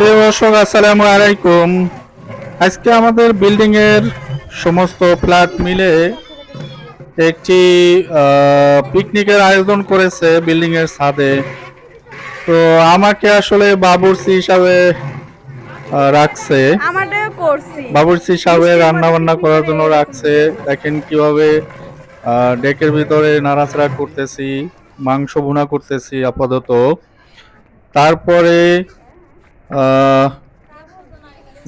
প্রিয় দর্শক আসসালামু আলাইকুম। আজকে আমাদের বিল্ডিং এর সমস্ত ফ্ল্যাট মিলে একটি পিকনিকের আয়োজন করেছে বিল্ডিং এর ছাদে। তো আমাকে আসলে বাবুর্চি হিসাবে রাখছে। বাবুর্চি হিসাবে রান্না বান্না করার জন্য রাখছে। দেখেন কীভাবে ডেকের ভিতরে নাড়াচাড়া করতেছি মাংস ভুনা করতেছি আপাতত। তারপরে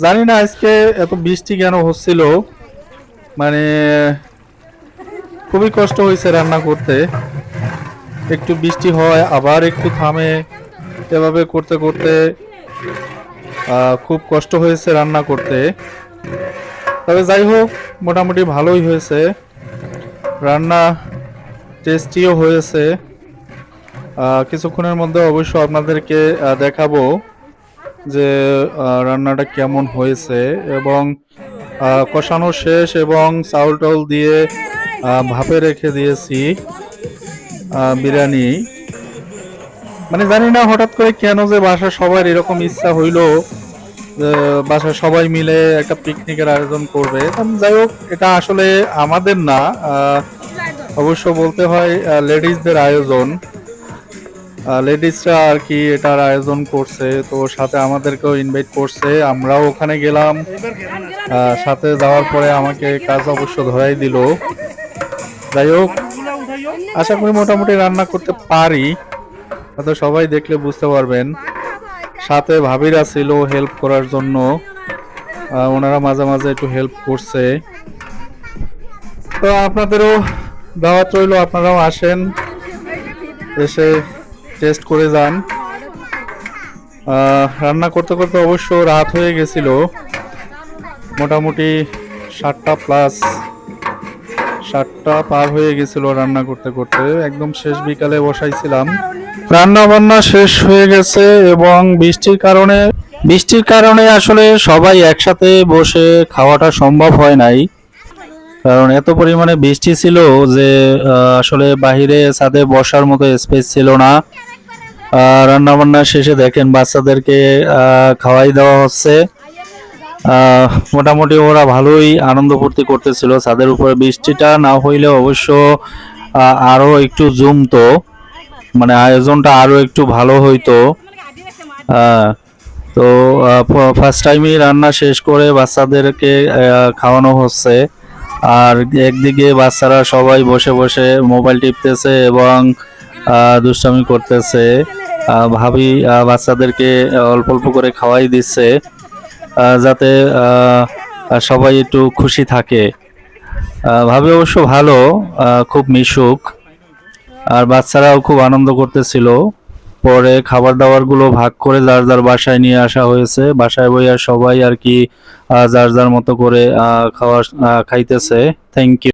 জানি না আজকে এত বৃষ্টি কেন হচ্ছিল। মানে খুবই কষ্ট হয়েছে রান্না করতে। একটু বৃষ্টি হয়, আবার একটু থামে এভাবে করতে করতে খুব কষ্ট হয়েছে রান্না করতে। তবে যাই হোক, মোটামুটি ভালোই হয়েছে। রান্না টেস্টিও হয়েছে। কিছুক্ষণের মধ্যে অবশ্য আপনাদেরকে দেখাবো। যে রান্নাটা কেমন হয়েছে এবং কষানো শেষ এবং চাউল টাউল দিয়ে ভাপে রেখে দিয়েছি বিরিয়ানি। মানে জানি না হঠাৎ করে কেন যে বাসা সবার এরকম ইচ্ছা হইল বাসা সবাই মিলে একটা পিকনিকের আয়োজন করবে। যাই হোক, এটা আসলে আমাদের না অবশ্য বলতে হয় লেডিসদের আয়োজন। লেডিসরা আর কি এটার আয়োজন করছে, তো সাথে আমাদেরকেও ইনভাইট করছে। আমরাও ওখানে গেলাম সাথে যাওয়ার পরে আমাকে কাজ অবশ্য ধরাই দিল। যাই হোক, আশা করি মোটামুটি রান্না করতে পারি। হয়তো সবাই দেখলে বুঝতে পারবেন। সাথে ভাবিরা ছিল হেল্প করার জন্য। ওনারা মাঝে মাঝে একটু হেল্প করছে। তো আপনাদেরও দাওয়াত রইল, আপনারাও আসেন। এসে টেস্ট করে যান। রান্না করতে করতে অবশ্য রাত হয়ে গেছিল। মোটামুটি সাতটা প্লাস সাতটা পার হয়ে গেছিল রান্না করতে করতে। একদম শেষ বিকালে বসাইছিলাম। রান্না বান্না শেষ হয়ে গেছে এবং বৃষ্টির কারণে বৃষ্টির কারণে আসলে সবাই একসাথে বসে খাওয়াটা সম্ভব হয় নাই। কারণ এত পরিমাণে বৃষ্টি ছিল যে আসলে বাহিরে ছাদে বসার মতো স্পেস ছিল না। রান্না বান্না শেষে দেখেন বাচ্চাদেরকে খাওয়াই দেওয়া হচ্ছে। মোটামুটি ওরা ভালোই আনন্দ ফুর্তি করতেছিল। ছাদের উপরে বৃষ্টিটা না হইলে অবশ্য আরও একটু জমতো। মানে আয়োজনটা আরও একটু ভালো হইতো। তো ফার্স্ট টাইমই রান্না শেষ করে বাচ্চাদেরকে খাওয়ানো হচ্ছে। আর একদিকে বাচ্চারা সবাই বসে বসে মোবাইল টিপতেছে এবং দুষ্টামি করতেছে। ভাবি বাচ্চাদেরকে অল্প অল্প করে খাওয়াই দিচ্ছে যাতে সবাই একটু খুশি থাকে। ভাবি অবশ্য ভালো খুব মিশুক, আর বাচ্চারাও খুব আনন্দ করতেছিল। পরে খাবার দাবারগুলো ভাগ করে যার যার বাসায় নিয়ে আসা হয়েছে, বাসায় বইয়া সবাই আর কি যার যার মতো করে খাওয়া খাইতেছে। Thank you